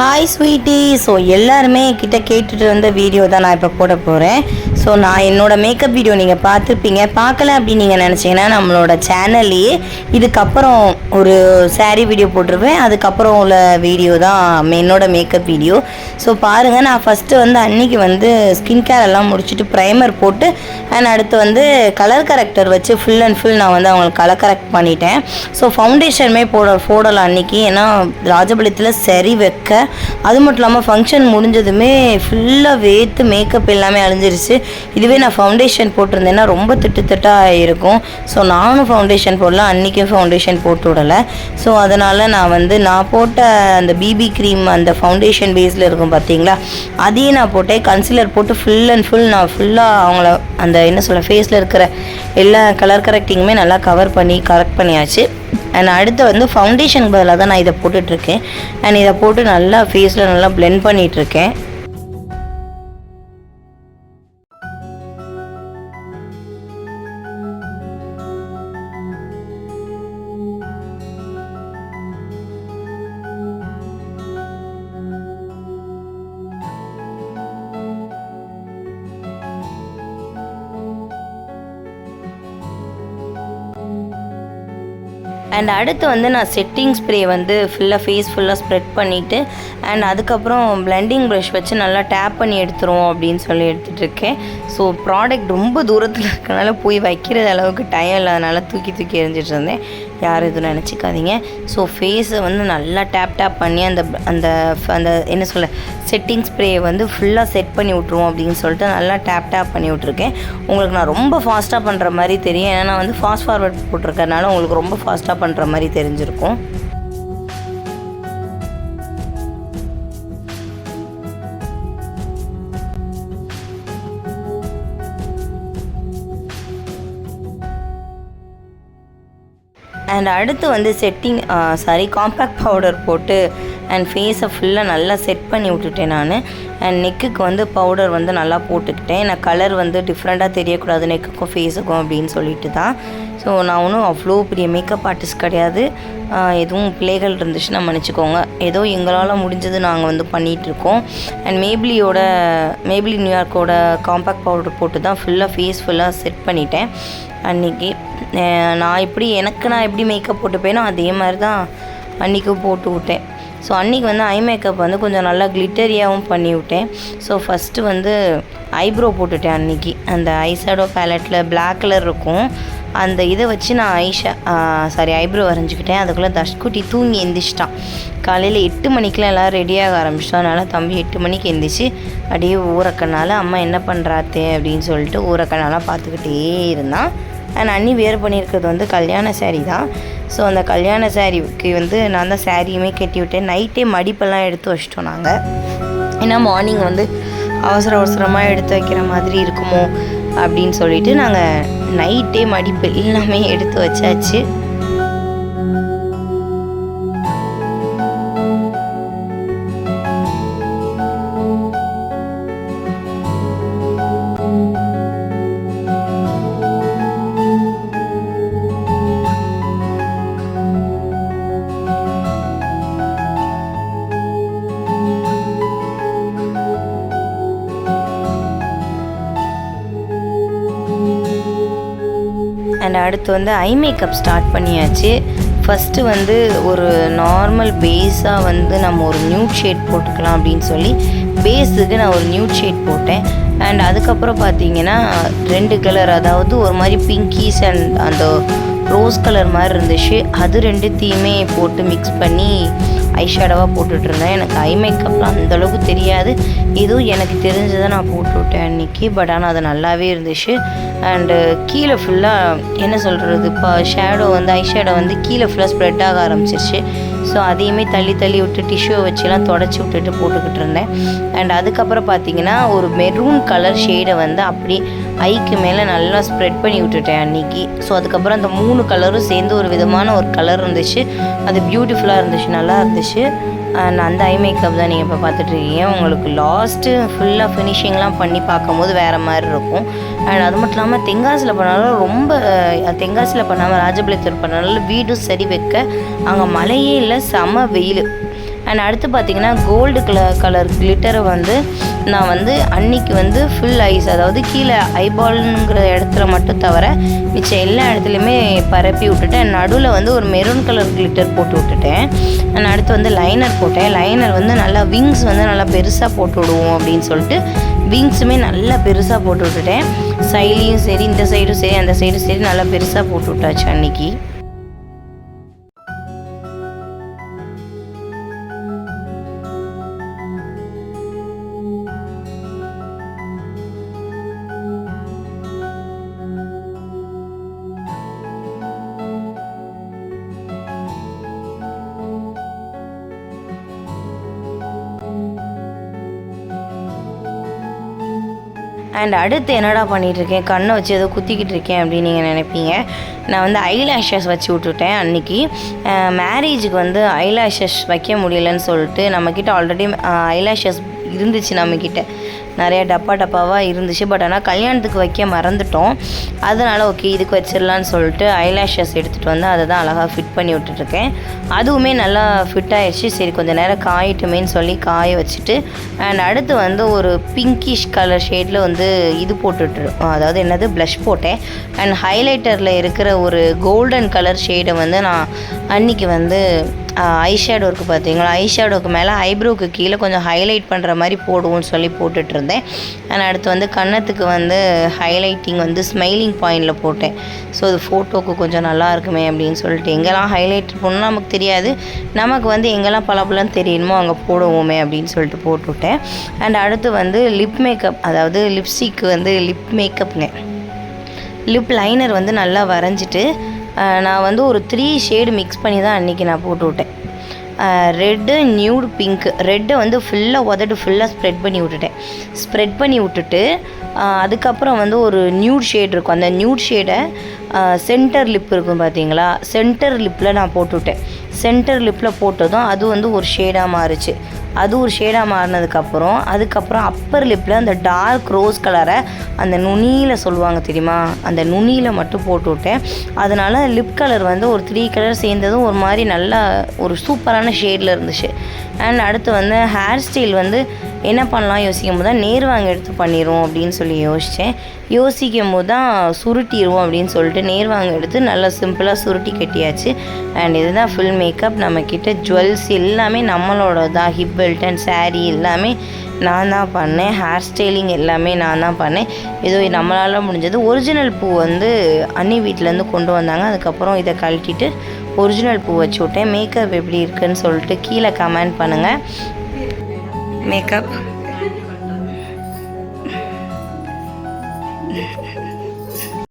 Hi sweetie so எல்லாருமே கிட்ட கேட்டுட்டு வந்த வீடியோ தான் நான் இப்போ போட போகிறேன் ஸோ நான் என்னோட மேக்கப் வீடியோ நீங்கள் பார்த்துருப்பீங்க. பார்க்கல அப்படின்னு நீங்கள் நினச்சிங்கன்னா நம்மளோட சேனல்லையே இதுக்கப்புறம் ஒரு சாரீ வீடியோ போட்டிருப்பேன். அதுக்கப்புறம் உள்ள வீடியோ தான் என்னோட மேக்கப் வீடியோ ஸோ பாருங்கள் நான் ஃபஸ்ட்டு வந்து அன்னைக்கு வந்து ஸ்கின் கேர் எல்லாம் முடிச்சுட்டு ப்ரைமர் போட்டு அண்ட் அடுத்து வந்து கலர் கரெக்டர் வச்சு ஃபுல் அண்ட் ஃபுல் நான் வந்து அவங்களுக்கு கலர் கரெக்ட் பண்ணிட்டேன். ஸோ ஃபவுண்டேஷனுமே போட போடலாம் அன்னைக்கு. ஏன்னா ராஜபாளையத்தில் சரி வைக்க அது மட்டும் இல்லாமல் ஃபங்க்ஷன் முடிஞ்சதுமே ஃபுல்லாக வேத்து மேக்கப் எல்லாமே அழிஞ்சிருச்சு. இதுவே நான் ஃபவுண்டேஷன் போட்டிருந்தேன்னா ரொம்ப திட்டு திட்டாக இருக்கும். ஸோ நானும் ஃபவுண்டேஷன் போடல அன்றைக்கும் ஃபவுண்டேஷன் போட்டு விடலை. ஸோ அதனால் நான் வந்து நான் போட்ட அந்த பிபி க்ரீம் அந்த ஃபவுண்டேஷன் பேஸில் இருக்கும் பார்த்தீங்களா அதையும் நான் போட்டேன். கன்சிலர் போட்டு ஃபுல் அண்ட் ஃபுல் நான் ஃபுல்லாக அவங்கள அந்த என்ன சொல்ல ஃபேஸில் இருக்கிற எல்லா கலர் கரெக்டிங்குமே நல்லா கவர் பண்ணி கரெக்ட் பண்ணியாச்சு. அண்ட் அடுத்து வந்து ஃபவுண்டேஷனுக்கு பதிலாக தான் நான் இதை போட்டுட்ருக்கேன். அண்ட் இதை போட்டு நல்லா ஃபேஸில் நல்லா ப்ளெண்ட் பண்ணிகிட்ருக்கேன் அண்ட் அடுத்து வந்து நான் செட்டிங் ஸ்ப்ரே வந்து ஃபுல்லாக ஃபேஸ் ஃபுல்லாக ஸ்ப்ரெட் பண்ணிவிட்டு அண்ட் அதுக்கப்புறம் பிளெண்டிங் ப்ரஷ் வச்சு நல்லா டேப் பண்ணி எடுத்துருவோம் அப்படின்னு சொல்லி எடுத்துகிட்ருக்கேன் ஸோ ப்ராடக்ட் ரொம்ப தூரத்தில் இருக்கனால போய் வைக்கிறது அளவுக்கு டைம் இல்லாதனால தூக்கி தூக்கி எரிஞ்சிட்டு இருந்தேன். யாரும் எதுவும் நினச்சிக்காதீங்க. ஸோ ஃபேஸை வந்து நல்லா டேப் டேப் பண்ணி அந்த அந்த அந்த என்ன சொல்ல செட்டிங் ஸ்ப்ரேயை வந்து ஃபுல்லாக செட் பண்ணி விட்ருவோம் அப்படின்னு சொல்லிட்டு நல்லா டேப் டேப் பண்ணி விட்ருக்கேன் உங்களுக்கு நான் ரொம்ப ஃபாஸ்ட்டாக பண்ணுற மாதிரி தெரியும். ஏன்னா நான் வந்து ஃபாஸ்ட் ஃபார்வர்ட் போட்டிருக்கறனால உங்களுக்கு ரொம்ப ஃபாஸ்ட்டாக பண்ணுற மாதிரி தெரிஞ்சிருக்கும். அண்ட் அடுத்து வந்து செட்டிங் சாரி காம்பேக்ட் பவுடர் போட்டு அண்ட் ஃபேஸை ஃபுல்லாக நல்லா செட் பண்ணி விட்டுட்டேன் நான். அண்ட் நெக்குக்கு வந்து பவுடர் வந்து நல்லா போட்டுக்கிட்டேன். நான் கலர் வந்து டிஃப்ரெண்ட்டாக தெரியக்கூடாது நெக்குக்கும் ஃபேஸுக்கும் அப்படின்னு சொல்லிட்டு தான். ஸோ நான் ஒன்றும் அவ்வளோ பெரிய மேக்கப் ஆர்டிஸ்ட் கிடையாது. எதுவும் பிள்ளைகள் இருந்துச்சுன்னா மன்னிச்சிக்கோங்க. ஏதோ எங்களால் முடிஞ்சது நாங்கள் வந்து பண்ணிகிட்ருக்கோம் அண்ட் மேபிளியோட மேபிளி நியூயார்க்கோட காம்பேக்ட் பவுடர் போட்டு தான் ஃபுல்லாக ஃபேஸ் ஃபுல்லாக செட் பண்ணிட்டேன். அன்றைக்கி நான் எப்படி எனக்கு நான் எப்படி மேக்கப் போட்டுப்பேனோ அதே மாதிரி தான் அன்றைக்கும் போட்டு விட்டேன். ஸோ அன்றைக்கி வந்து ஐ மேக்கப் வந்து கொஞ்சம் நல்லா கிளிட்டரியாகவும் பண்ணி விட்டேன். ஸோ ஃபஸ்ட்டு வந்து ஐப்ரோ போட்டுட்டேன் அன்றைக்கி அந்த ஐஷேடோ பேலட்டில் பிளாக் கலர் இருக்கும். அந்த இதை வச்சு நான் ஐஷா சாரி ஐப்ரோ வரைஞ்சிக்கிட்டேன். அதுக்குள்ளே தஷ்குட்டி தூங்கி எந்திரிச்சிட்டான். காலையில் எட்டு மணிக்கெலாம் எல்லோரும் ரெடியாக ஆரம்பிச்சிட்டோம். அதனால் தம்பி எட்டு மணிக்கு எந்திரிச்சு அப்படியே ஊறக்கனால அம்மா என்ன பண்ணுறாத்தே அப்படின்னு சொல்லிட்டு ஊறக்கனாலாம் பார்த்துக்கிட்டே இருந்தான். அண்ட் அண்ணி வேர் பண்ணியிருக்கிறது வந்து கல்யாண சேரீ தான். ஸோ அந்த கல்யாண சாரீக்கு வந்து நான் தான் சாரியுமே கட்டி விட்டேன். நைட்டே மடிப்பெல்லாம் எடுத்து வச்சிட்டோம் நாங்கள் ஏன்னா மார்னிங் வந்து அவசர அவசரமாக எடுத்து வைக்கிற மாதிரி இருக்குமோ அப்படின்னு சொல்லிட்டு நாங்கள் நைட்டே மடிப்பு எல்லாமே எடுத்து வச்சாச்சு. அண்ட் அடுத்து வந்து ஐ மேக்கப் ஸ்டார்ட் பண்ணியாச்சு. ஃபஸ்ட்டு வந்து ஒரு நார்மல் பேஸாக வந்து நம்ம ஒரு நியூட் ஷேட் போட்டுக்கலாம் அப்படின்னு சொல்லி பேஸுக்கு நான் ஒரு நியூட் ஷேட் போட்டேன். அண்ட் அதுக்கப்புறம் பார்த்தீங்கன்னா ரெண்டு கலர் அதாவது ஒரு மாதிரி பிங்கிஸ் அண்ட் அந்த ரோஸ் கலர் மாதிரி இருந்துச்சு. அது ரெண்டுத்தையுமே போட்டு மிக்ஸ் பண்ணி ஐஷேடோவாக போட்டுட்டு இருந்தேன் எனக்கு ஐ மேக்கப்லாம் அந்தளவுக்கு தெரியாது. இதுவும் எனக்கு தெரிஞ்சதை நான் போட்டுவிட்டேன் அன்றைக்கி பட் ஆனால் அது நல்லாவே இருந்துச்சு. அண்டு கீழே ஃபுல்லாக என்ன சொல்கிறது இப்போ ஷேடோ வந்து ஐ ஷேடோ வந்து கீழே ஃபுல்லாக ஸ்ப்ரெட் ஆக ஆரம்பிச்சிருச்சு. ஸோ அதையுமே தள்ளி தள்ளி விட்டு டிஷ்யூவை வச்சுலாம் தொடச்சி விட்டுட்டு போட்டுக்கிட்டு இருந்தேன். அண்ட் அதுக்கப்புறம் பார்த்தீங்கன்னா ஒரு மெரூன் கலர் ஷேடை வந்து அப்படி ஐக்கு மேலே நல்லா ஸ்ப்ரெட் பண்ணி விட்டுட்டேன் அன்றைக்கி ஸோ அதுக்கப்புறம் அந்த மூணு கலரும் சேர்ந்து ஒரு விதமான ஒரு கலர் இருந்துச்சு. அது பியூட்டிஃபுல்லாக இருந்துச்சு நல்லா இருந்துச்சு. அண்ட் அந்த ஐ மேக்கப் தான் நீங்கள் இப்போ பார்த்துட்ருக்கீங்க உங்களுக்கு லாஸ்ட்டு ஃபுல்லாக ஃபினிஷிங்லாம் பண்ணி பார்க்கும்போது வேறு மாதிரி இருக்கும். அண்ட் அது மட்டும் இல்லாமல் தென்காசியில் பண்ணாலும் ரொம்ப தென்காசியில் பண்ணாமல் ராஜபாளையத்தூர் பண்ணாலும் வீடும் சரி வைக்க அங்கே மழையே இல்லை செம வெயில். அண்ட் அடுத்து பார்த்தீங்கன்னா கோல்டு கலர் கலர் கிளிட்டரை வந்து நான் வந்து அன்னைக்கு வந்து ஃபுல் ஐஸ் அதாவது கீழே ஐபால்ங்கிற இடத்துல மட்டும் தவிர மிச்சம் எல்லா இடத்துலையுமே பரப்பி விட்டுட்டேன். நடுவில் வந்து ஒரு மெரூன் கலர் கிளிட்டர் போட்டு விட்டுட்டேன். நான் அடுத்து வந்து லைனர் போட்டேன். லைனர் வந்து நல்லா விங்ஸ் வந்து நல்லா பெருசாக போட்டு விடுவோம் அப்படின்னு சொல்லிட்டு விங்ஸுமே நல்லா பெருசாக போட்டு விட்டுட்டேன். சைட்லேயும் சரி இந்த சைடும் சரி அந்த சைடும் சரி நல்லா பெருசாக போட்டு விட்டாச்சு அன்னைக்கு. அண்ட் அடுத்து என்னடா பண்ணிகிட்ருக்கேன்? இருக்கேன் கண்ணை வச்சு ஏதோ குத்திக்கிட்டு இருக்கேன் அப்படின்னு நீங்கள் நினைப்பீங்க. நான் வந்து ஐலாஷஸ் வச்சு விட்டுட்டேன் அன்னைக்கு. மேரேஜுக்கு வந்து ஐலாஷஸ் வைக்க முடியலன்னு சொல்லிட்டு நம்மக்கிட்ட ஆல்ரெடி ஐலாஷஸ் இருந்துச்சு நம்மக்கிட்ட நிறையா டப்பா டப்பாவாக இருந்துச்சு. பட் ஆனால் கல்யாணத்துக்கு வைக்க மறந்துட்டோம். அதனால் ஓகே இதுக்கு வச்சிடலான்னு சொல்லிட்டு ஐலாஷஸ் எடுத்துகிட்டு வந்து அதை தான் அழகாக ஃபிட் பண்ணி விட்டுட்ருக்கேன் அதுவுமே நல்லா ஃபிட் ஆயிடுச்சு சரி கொஞ்சம் நேரம் காயட்டுமேன்னு சொல்லி காய வச்சுட்டு அண்ட் அடுத்து வந்து ஒரு பிங்கிஷ் கலர் ஷேடில் வந்து இது போட்டுட்டு அதாவது என்னது ப்ளஷ் போட்டேன். அண்ட் ஹைலைட்டரில் இருக்கிற ஒரு கோல்டன் கலர் ஷேடை வந்து நான் அன்னைக்கு வந்து ஐ ஷேடோ இருக்குது பார்த்தீங்களா? ஐ ஷேடோக்கு மேலே ஐப்ரோவுக்கு கீழே கொஞ்சம் ஹைலைட் பண்ணுற மாதிரி போடுவோம்னு சொல்லி போட்டுட்ருந்தேன். அண்ட் அடுத்து வந்து கன்னத்துக்கு வந்து ஹைலைட்டிங் வந்து ஸ்மைலிங் பாயிண்டில் போட்டேன். ஸோ அது ஃபோட்டோக்கு கொஞ்சம் நல்லா இருக்குமே அப்படின்னு சொல்லிட்டு எங்கெல்லாம் ஹைலைட் பண்ணணும் நமக்கு தெரியாது. நமக்கு வந்து எங்கெல்லாம் பலப்பெல்லாம் தெரியணுமோ அங்கே போடுவோமே அப்படின்னு சொல்லிட்டு போட்டுவிட்டேன் அண்ட் அடுத்து வந்து லிப் மேக்கப் அதாவது லிப்ஸ்டிக் வந்து லிப் மேக்கப்புங்க லிப் லைனர் வந்து நல்லா வரைஞ்சிட்டு நான் வந்து ஒரு த்ரீ ஷேடு மிக்ஸ் பண்ணி தான் அன்றைக்கி நான் போட்டு விட்டேன். ரெட்டு நியூடு பிங்க் ரெட்டை வந்து ஃபுல்லாக உதட்டு ஃபுல்லாக ஸ்ப்ரெட் பண்ணி விட்டுட்டேன். ஸ்ப்ரெட் பண்ணி விட்டுட்டு அதுக்கப்புறம் வந்து ஒரு நியூட் ஷேட் இருக்கும். அந்த நியூட் ஷேடை சென்டர் லிப் இருக்கும் பார்த்தீங்களா சென்டர் லிப்பில் நான் போட்டுவிட்டேன் சென்டர் லிப்பில் போட்டதும் அது வந்து ஒரு ஷேடாக மாறுச்சு. அது ஒரு ஷேடாக மாறினதுக்கப்புறம் அதுக்கப்புறம் அப்பர் லிப்பில் அந்த டார்க் ரோஸ் கலரை அந்த நுனியில் சொல்லுவாங்க தெரியுமா? அந்த நுனியில் மட்டும் போட்டு விட்டேன். அதனால் லிப் கலர் வந்து ஒரு த்ரீ கலர் சேர்ந்ததும் ஒரு மாதிரி நல்லா ஒரு சூப்பரான ஷேடில் இருந்துச்சு. அண்ட் அடுத்து வந்து ஹேர் ஸ்டைல் வந்து என்ன பண்ணலாம் யோசிக்கும் போது தான் நேர்வாங்க எடுத்து பண்ணிடுவோம் அப்படின்னு சொல்லி யோசித்தேன் யோசிக்கும் போது தான் சுருட்டிடுவோம் அப்படின்னு சொல்லிட்டு நேர்வாங்க எடுத்து நல்லா சிம்பிளாக சுருட்டி கட்டியாச்சு. அண்ட் இதுதான் ஃபுல் மேக்கப் நம்மக்கிட்ட ஜுவல்ஸ் எல்லாமே நம்மளோட தான் ஹிப் பெல்ட் அண்ட் சாரீ எல்லாமே நான் தான் பண்ணேன். ஹேர் ஸ்டைலிங் எல்லாமே நான் தான் பண்ணேன். ஏதோ நம்மளால் முடிஞ்சது ஒரிஜினல் பூ வந்து அண்ணி வீட்டிலேருந்து கொண்டு வந்தாங்க. அதுக்கப்புறம் இதை கழட்டிட்டு ஒரிஜினல் பூ வச்சு விட்டேன். மேக்கப் எப்படி இருக்குன்னு சொல்லிட்டு கீழே கமெண்ட் பண்ணுங்கள் மேக்கப்